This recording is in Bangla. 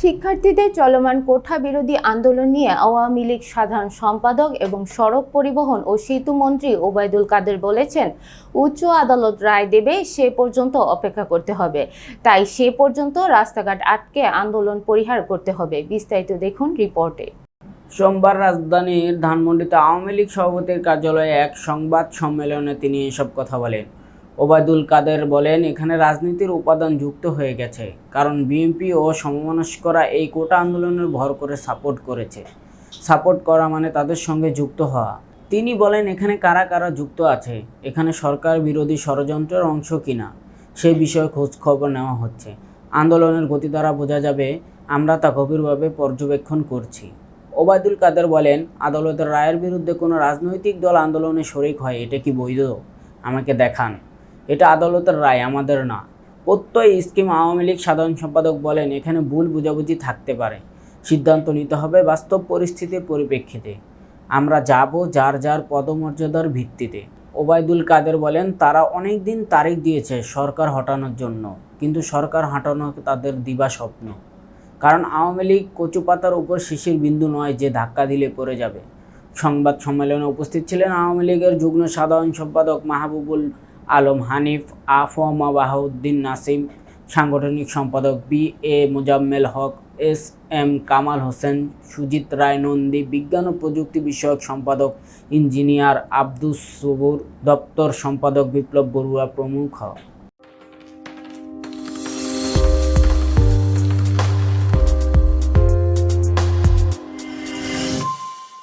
শিক্ষার্থীদের চলমান কোঠা বিরোধী আন্দোলন নিয়ে আওয়ামী লীগ সাধারণ সম্পাদক এবং সড়ক পরিবহন ও সেতু মন্ত্রী ওবায়দুল কাদের বলেছেন, উচ্চ আদালত রায় দেবে, সে পর্যন্ত অপেক্ষা করতে হবে। তাই সে পর্যন্ত রাস্তাঘাট আটকে আন্দোলন পরিহার করতে হবে। বিস্তারিত দেখুন রিপোর্টে। সোমবার রাজধানীর ধানমন্ডিতে আওয়ামী লীগ সভাপতির কার্যালয়ে এক সংবাদ সম্মেলনে তিনি এসব কথা বলেন। ওবায়দুল কাদের বলেন, এখানে রাজনীতির উপাদান যুক্ত হয়ে গেছে, কারণ বিএনপি ও সমমনস্করা এই কোটা আন্দোলনের ভর করে সাপোর্ট করেছে। সাপোর্ট করা মানে তাদের সঙ্গে যুক্ত হওয়া। তিনি বলেন, এখানে কারা কারা যুক্ত আছে? এখানে সরকার বিরোধী ষড়যন্ত্রের অংশ কিনা সেই বিষয়ে খোঁজ খবর নেওয়া হচ্ছে। আন্দোলনের গতি দ্বারা বোঝা যাবে, আমরা তা গভীরভাবে পর্যবেক্ষণ করছি। ওবায়দুল কাদের বলেন, আদালতের রায়ের বিরুদ্ধে কোনো রাজনৈতিক দল আন্দোলনে শরিক হয়, এটা কি বৈধ? আমাকে দেখান। এটা আদালতের রায়, আমাদের না। প্রত্যয় স্কিম আওয়ামী লীগ সাধারণ সম্পাদক বলেন, এখানে ভুল বুঝাবুঝি থাকতে পারে। সিদ্ধান্ত নিতে হবে বাস্তব পরিস্থিতির পরিপ্রেক্ষিতে। আমরা যাব যার যার পদমর্যাদার ভিত্তিতে। ওবায়দুল কাদের বলেন, তারা অনেক দিন তারিখ দিয়েছে সরকার হটানোর জন্য, কিন্তু সরকার হটানো তাদের দিবা স্বপ্ন। কারণ আওয়ামী লীগ কচুপাতার উপর শিশির বিন্দু নয় যে ধাক্কা দিলে পড়ে যাবে। সংবাদ সম্মেলনে উপস্থিত ছিলেন আওয়ামী লীগের যুগ্ম সাধারণ সম্পাদক মাহবুবুল আলম হানিফ আফমা বাহাউদ্দিন নাসিম, সাংগঠনিক সম্পাদক B A Mozammel Haque, S M Kamal Hossain, Sujit Roy Nandi, বিজ্ঞান ও প্রযুক্তি বিষয়ক সম্পাদক ইঞ্জিনিয়ার আব্দুস সবুর, দপ্তর সম্পাদক বিপ্লব বড়ুয়া প্রমুখ।